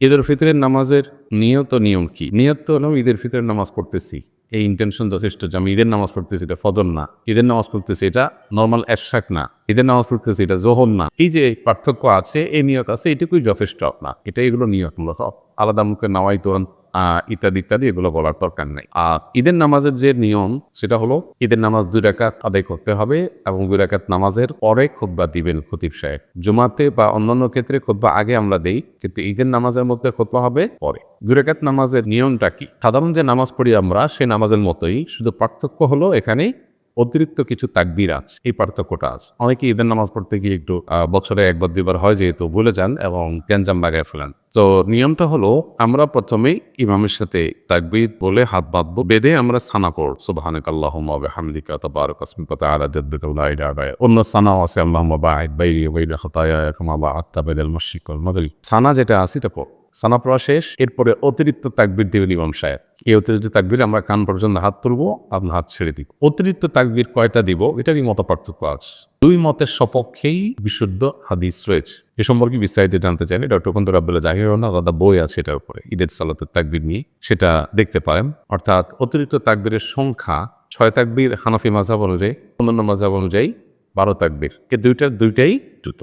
ঈদের ফিতরের নামাজের নিয়ত নিয়ম কি? নিয়ত হলো ঈদের ফিতরের নামাজ পড়তেছি। এই ইন্টেনশন যথেষ্ট যে আমি ঈদের নামাজ পড়তেছি, এটা ফজর না। ঈদের নামাজ পড়তেছি, এটা নর্মাল অ্যাশাক না। ঈদের নামাজ পড়তেছি, এটা জোহর না। এই যে পার্থক্য আছে, এই নিয়ত আছে, এটুকুই যথেষ্ট না এটা এগুলো নিয়ত মূলত আলাদা মুখে নামাই তোন ইত্যাদি ইত্যাদি, এগুলো বলার দরকার নেই। আর ঈদের নামাজের যে নিয়ম, সেটা হলো ঈদের নামাজ দুই রাকাত আদায় করতে হবে এবং দুই রাকাত নামাজের পরে খোদবা দিবেন খতিব সাহেব। জুমাতে বা অন্যান্য ক্ষেত্রে খোদবা আগে আমরা দেই, কিন্তু ঈদের নামাজের মধ্যে খোদবা হবে পরে। দুই রাকাত নামাজের নিয়মটা কি? সাধারণ যে নামাজ পড়ি আমরা, সেই নামাজের মতোই, শুধু পার্থক্য হলো এখানে অতিরিক্ত কিছু তাকবির আছে, এই পার্থক্যটা আছে। অনেকে ঈদের নামাজ পড়তে গিয়ে একটু বছরে একবার দুবার হয় যেহেতু ভুলে যান এবং গ্যাঞ্জাম লাগায় ফেলেন। তো নিয়মটা হলো, আমরা প্রথমেই ইমামের সাথে তাকবির বলে হাত বাঁধবো, বেঁধে আমরা সানা কর সুবাহানিক আল্লাহ হামদিকা তবারক আসমিকা তাআলা জাদ্দুকা লা ইলাহা অন্য সানাও আছে বাইনি ওয়া বাইনা খাতায়া বাইনাল মাশরিক ওয়াল মাগরিব। সানা যেটা আছে এটা পড় সানা পড়া শেষ এরপরে অতিরিক্ত তাকবির দেবেন ইমাম সাহেব। এই অতিরিক্ত তাকবির আমরা কান পর্যন্ত হাত তুলবো, আপনার হাত ছেড়ে দিব অতিরিক্ত তাকবির কয়টা দিব? এটারই মত পার্থক্য আছে। দুই মতের সপক্ষেই বিশুদ্ধ হাদিস রয়েছে। এ সম্পর্কে বিস্তারিত জানতে চাইলে ডক্টর কন্দর আব্দুল্লাহ জাহির না দাদা বই আছে এটার উপরে, ঈদের সালাতের তাকবির নিয়ে, সেটা দেখতে পারেন। অর্থাৎ অতিরিক্ত তাকবিরের সংখ্যা ছয় তাকবির হানাফি মাঝাব অনুযায়ী, অন্যান্য মাঝাব অনুযায়ী বারো তাকবির। এ দুইটার দুইটাই দ্রুত।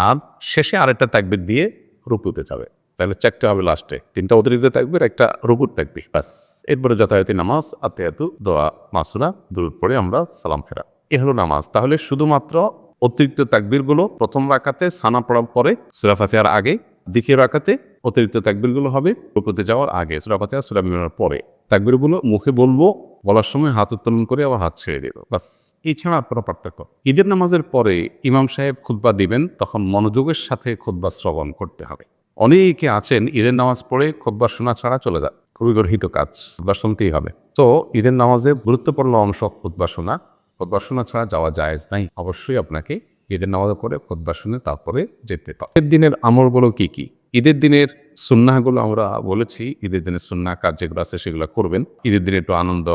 আর শেষে আরেকটা তাকবির দিয়ে রুকুতে যাবে। তাহলে চারটে হবে লাস্টে তিনটা অতিরিক্ত থাকবে একটা রুকুর থাকবে ব্যাস। এরপরে যথারীতি নামাজ আতেহাতু দোয়া, মাসুরা দূর পরে আমরা সালাম ফেরা। এ হলো নামাজ। তাহলে শুধুমাত্র অতিরিক্ত তাকবিরগুলো প্রথম রাখাতে সানা পড়ার পরে সুরা ফাতিহার আগে, দ্বিতীয় রাখাতে অতিরিক্ত তাকবিরগুলো হবে রুকুতে যাওয়ার আগে, সুরা ফাতিহা, সুরা মিলানোর পরে। তাকবিরগুলো মুখে বলব বলার সময় হাত উত্তোলন করে আবার হাত ছেড়ে দেবো বাস এছাড়া আপনারা পার্থক্য। ঈদের নামাজের পরে ইমাম সাহেব খুতবা দিবেন, তখন মনোযোগের সাথে খুতবা শ্রবণ করতে হবে। অনেকে আছেন, ঈদের নামাজ পড়ে খুতবা শোনা ছাড়া চলে যান। খুবই গর্হিত কাজ, খুতবা শুনতেই হবে। তো ঈদের নামাজের গুরুত্বপূর্ণ অংশ খুতবা শোনা। খুতবা শোনা ছাড়া যাওয়া জায়েজ নাই। অবশ্যই আপনাকে ঈদের নামাজ করে খুতবা শুনে তারপরে যেতে ঈদের দিনের আমলগুলো কি কি? ঈদের দিনের সুন্নাহগুলো আমরা বলেছি, ঈদের দিনের সুন্নাহ কাজ যেগুলো আছে, সেগুলো করবেন। ঈদের দিনে একটু আনন্দ,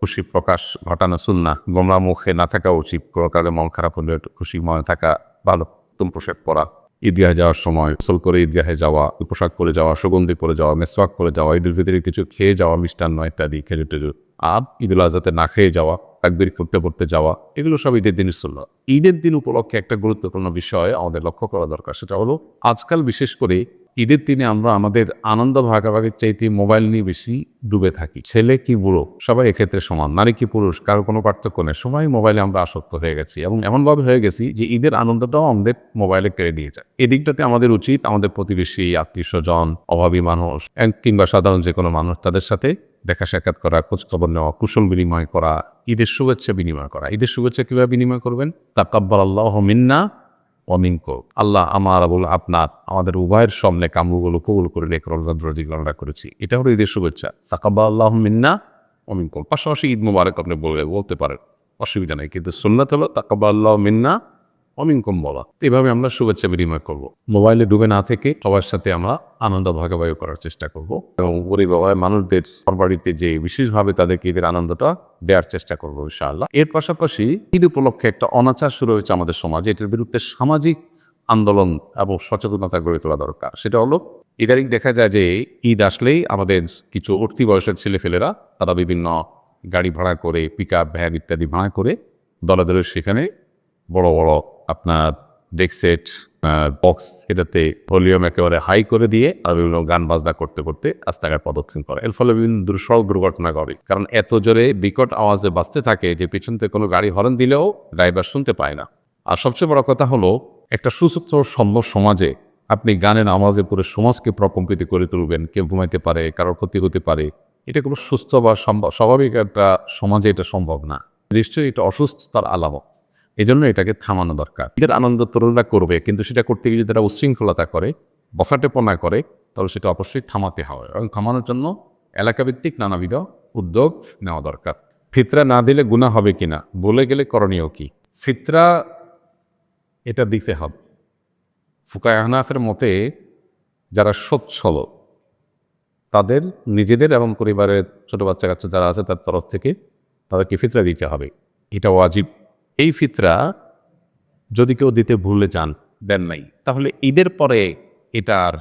খুশি প্রকাশ ঘটানো সুন্না গোমরা মুখে না থাকা উচিত, কোনো কারণে মন খারাপ হলে একটু খুশি মনে থাকা ভালো। নতুন পোশাক পরা, ঈদগাহে যাওয়ার সময়, গোসল করে ঈদগাহে যাওয়া, পোশাক পরে যাওয়া, সুগন্ধি পরে যাওয়া, মেসওয়াক করে যাওয়া, ঈদের ভিতরে কিছু খেয়ে যাওয়া মিষ্টান্ন ইত্যাদি, খেজুর টেজুর। আর ঈদুল আজহাতে না খেয়ে যাওয়া একবির করতে করতে যাওয়া, এগুলো সব ঈদের দিনের সুন্না ঈদের দিন উপলক্ষে একটা গুরুত্বপূর্ণ বিষয় আমাদের লক্ষ্য করা দরকার, সেটা হলো আজকাল বিশেষ করে ঈদের দিনে আমরা আমাদের আনন্দ ভাগাভাগির চাইতে মোবাইল নিয়ে বেশি ডুবে থাকি। ছেলে কি বুড়ো? সবাই এক্ষেত্রে সমান। নারী কি পুরুষ? কারও কোনো পার্থক্য নেই। সবাই মোবাইলে আমরা আসক্ত হয়ে গেছি এবং এমনভাবে হয়ে গেছি যে ঈদের আনন্দটাও আমাদের মোবাইলে কেড়ে দিয়ে যায়। এদিকটাতে আমাদের উচিত আমাদের প্রতিবেশী, আত্মীয় স্বজন, অভাবী মানুষ কিংবা সাধারণ যে কোনো মানুষ, তাদের সাথে দেখা সাক্ষাৎ করা, খোঁজখবর নেওয়া, কুশল বিনিময় করা, ঈদের শুভেচ্ছা বিনিময় করা। ঈদের শুভেচ্ছা কীভাবে বিনিময় করবেন? তাকাব্বাল আল্লাহ মিন্না অমিনক আল্লাহ আমার আবুল আপনার আমাদের উভয়ের সামনে কামগুলো কবুল করে রেখে রমজান করেছি। এটা হলো ঈদের শুভেচ্ছা। তাকাব্বা আল্লাহ মিন্না অমিনক পাশাপাশি ঈদ মুবারক আপনি বলতে পারেন। অসুবিধা নেই। কিন্তু সুন্নাত হলো তাকাব্বা আল্লাহ মিন্না অমিনকম বলা এভাবে আমরা শুভেচ্ছা বিনিময় করব। মোবাইলে ডুবে না থেকে সবার সাথে আমরা আনন্দ ভাগাভাগি করার চেষ্টা করব এবং গরিব অভাবে মানুষদের বাড়িতে যে বিশেষভাবে তাদেরকে ঈদের আনন্দটা দেওয়ার চেষ্টা করব ইনশাআল্লাহ। এর পাশাপাশি ঈদ উপলক্ষে একটা অনাচার শুরু হয়েছে আমাদের সমাজে। এটার বিরুদ্ধে সামাজিক আন্দোলন এবং সচেতনতা গড়ে তোলা দরকার। সেটা হলো ইদারিং দেখা যায় যে ঈদ আসলেই আমাদের কিছু উঠতি বয়সের ছেলেফেলেরা, তারা বিভিন্ন গাড়ি ভাড়া করে পিক আপ ভ্যান ইত্যাদি ভাড়া করে দলে দলে সেখানে বড় বড় আপনার ডেকসেট বক্স এটাতে ভলিউম একেবারে হাই করে দিয়ে আর বিভিন্ন গান বাজনা করতে করতে রাস্তাঘাট প্রদক্ষিণ করে। এর ফলে বিভিন্ন দুর- সড়ক দুর্ঘটনা করে কারণ এত জোরে বিকট আওয়াজে বাজতে থাকে যে পিছন থেকে কোনো গাড়ি হরেন দিলেও ড্রাইভার শুনতে পায় না। আর সবচেয়ে বড় কথা হলো, একটা সুস্থ সম্ভব সমাজে আপনি গানের আওয়াজে পুরো সমাজকে প্রকম্পিত করে তুলবেন, কেউ ঘুমাইতে পারে, কারোর ক্ষতি হতে পারে, এটা কোনো সুস্থ বা স্বাভাবিক একটা সমাজে এটা সম্ভব না। নিশ্চয়ই এটা অসুস্থতার আলামত। এই জন্য এটাকে থামানো দরকার। এদের আনন্দ তরুণরা করবে, কিন্তু সেটা করতে গিয়ে যদি তারা উচ্ছৃঙ্খলতা করে বফাটেপনা করে, তাহলে সেটা অবশ্যই থামাতে হবে এবং থামানোর জন্য এলাকাভিত্তিক নানাবিধ উদ্যোগ নেওয়া দরকার। ফিতরা না দিলে গুণা হবে কিনা, বলে গেলে করণীয় কি? ফিতরা এটা দিতে হবে। ফুকায় আহনাফের মতে, যারা সচ্ছল, তাদের নিজেদের এবং পরিবারের ছোট বাচ্চা কাচ্চা যারা আছে তার তরফ থেকে তাদেরকে ফিতরা দিতে হবে। এটা ওয়াজিব। এই ফিতরা যদি কেউ দিতে ভুলে যান, দেন নাই। তাহলে ঈদের পরে এটার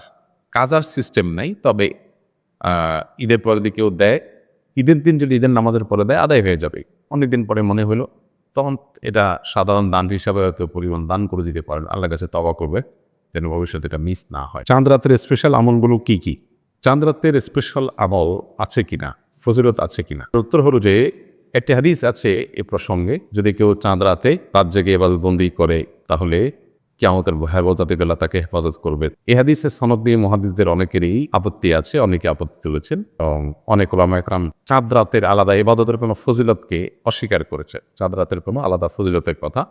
কাজার সিস্টেম নাই, তবে ঈদের পরে যদি কেউ দেয়, ঈদের দিন যদি ঈদের নামাজের পরে দেয়, আদায় হয়ে যাবে। অনেক দিন পরে মনে হলো, তখন এটা সাধারণ দান হিসাবে হয়তো পরিমাণ দান করে দিতে পারেন। আল্লাহ কাছে তবা করবে, যেন ভবিষ্যতে এটা মিস না হয়। চাঁদ রাতের স্পেশাল আমলগুলো কি কি? চাঁদ রাতের স্পেশাল আমল আছে কিনা? ফজিলত আছে কিনা? উত্তর হলো যে একটি হাদিস আছে এ প্রসঙ্গে, যদি কেউ চাঁদ রাতে রাত জেগে এবাদতবন্দি করে, তাহলে কেমতের ভয়াবহতাতে বেলা তাকে হেফাজত করবে। এ হাদিসের সনদ দিয়ে মহাদিসদের অনেকেরই আপত্তি আছে, অনেকে আপত্তি তুলেছেন এবং অনেক ওলামা একরাম চাঁদ রাতের আলাদা এবাদতের কোনো ফজিলতকে অস্বীকার করেছে। চাঁদ রাতের কোনো আলাদা ফজিলতের কথা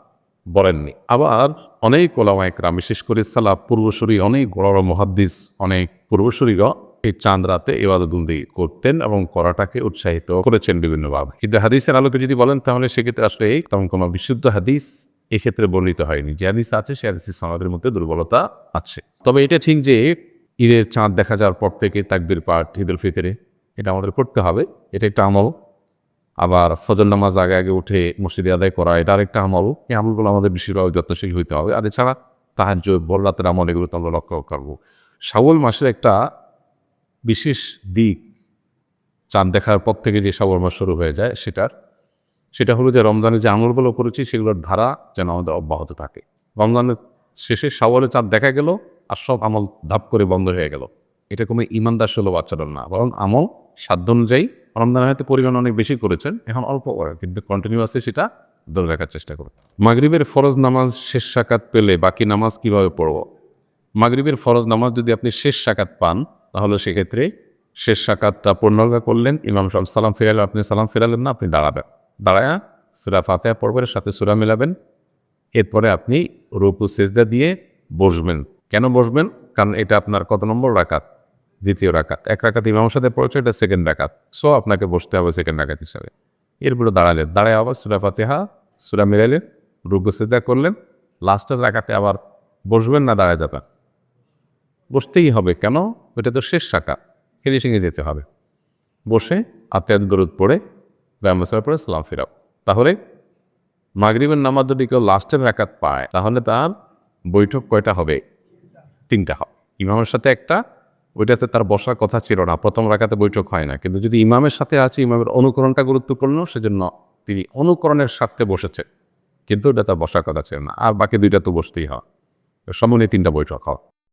বলেননি। আবার অনেক ওলামা একরাম বিশেষ করে সালা পূর্বসূরি, অনেক বড় মহাদ্দিস, অনেক পূর্বসূরিরা এই চাঁদ রাতে এবাদতবন্দি করতেন এবং করাটাকে উৎসাহিত করেছেন বিভিন্নভাবে। কিন্তু হাদিসের আলোকে যদি বলেন, তাহলে সেক্ষেত্রে আসলে তেমন কোনো বিশুদ্ধ হাদিস এক্ষেত্রে বর্ণিত হয়নি। যে হাদিস আছে, সে হাদিসের সমাজের মধ্যে দুর্বলতা আছে। তবে এটা ঠিক যে ঈদের চাঁদ দেখা যাওয়ার পর থেকে তাকবির পাঠ, ঈদুল ফিতরে এটা আমাদের করতে হবে। এটা একটা আমল। আবার ফজল নামাজ আগে আগে উঠে মসজিদে আদায় করা, এটা আরেকটা আমল। এই আমলগুলো আমাদের বেশিরভাগ যত্নশীল হইতে হবে। আর এছাড়া তাহার বল রাতের আমল, এগুলো তো আমরা লক্ষ্য করব। শাওল মাসের একটা বিশেষ দিক চাঁদ দেখার পর থেকে যে মাস শুরু হয়ে যায় সেটার, সেটা হলো যে রমজানে যে আমলগুলো করেছি সেগুলোর ধারা যেন আমাদের অব্যাহত থাকে। রমজানের শেষে শাওয়ালে চাঁদ দেখা গেল আর সব আমল ধাপ করে বন্ধ হয়ে গেল। এটা কোনো ইমানদার সুলভ আচরণ না, বরং আমল সাধ্য অনুযায়ী রমজানের হয়তো পরিমাণ অনেক বেশি করেছেন, এখন অল্প করে কিন্তু কন্টিনিউয়াসলি সেটা ধরে রাখার চেষ্টা করুন। মাগরিবের ফরজ নামাজ শেষ সাকাত পেলে বাকি নামাজ কীভাবে পড়ব? মাগরিবের ফরজ নামাজ যদি আপনি শেষ সাকাত পান তাহলে সেক্ষেত্রে শেষ সাকাতটা পূর্ণগা করলেন। ইমাম সাহেব সালাম ফেরালেন আপনি সালাম ফেরালেন না, আপনি দাঁড়াবেন। দাঁড়ায়া সুরা ফাতেহা পর্বের সাথে সুরা মেলাবেন। এরপরে আপনি রুকু, সেজদা দিয়ে বসবেন। কেন বসবেন? কারণ এটা আপনার কত নম্বর রাকাত? দ্বিতীয় রাকাত। এক রাকাত ইমামের সাথে পড়েছে, এটা সেকেন্ড রাকাত। সো আপনাকে বসতে হবে সেকেন্ড রাকাত হিসাবে। এরপরে দাঁড়ালেন। দাঁড়ায় আবার সুরা ফাতেহা, সুরা মেলালেন রুকু, সেজদা করলেন। লাস্টের রাকাতে আবার বসবেন না, দাঁড়ায় যাবেন। বসতেই হবে কেন? ওটা তো শেষ শাখা ফিনিশিংয়ে যেতে হবে। বসে আত্মায়াত গরুদ পড়ে ব্যায়ামসার পরে সালাম ফেরাও। তাহলে মাগরিবের নামাজ যদি কেউ লাস্টের রাকাত পায়, তাহলে তার বৈঠক কয়টা হবে? তিনটা হবে। ইমামের সাথে একটা, ওইটাতে তার বসার কথা ছিল না, প্রথম রাখাতে বৈঠক হয় না। কিন্তু যদি ইমামের সাথে আছে, ইমামের অনুকরণটা গুরুত্বপূর্ণ, সেজন্য তিনি অনুকরণের স্বার্থে বসেছে কিন্তু ওটা তার বসার কথা ছিল না, আর বাকি দুইটা তো বসতেই হয়। সমনে তিনটা বৈঠক হয়।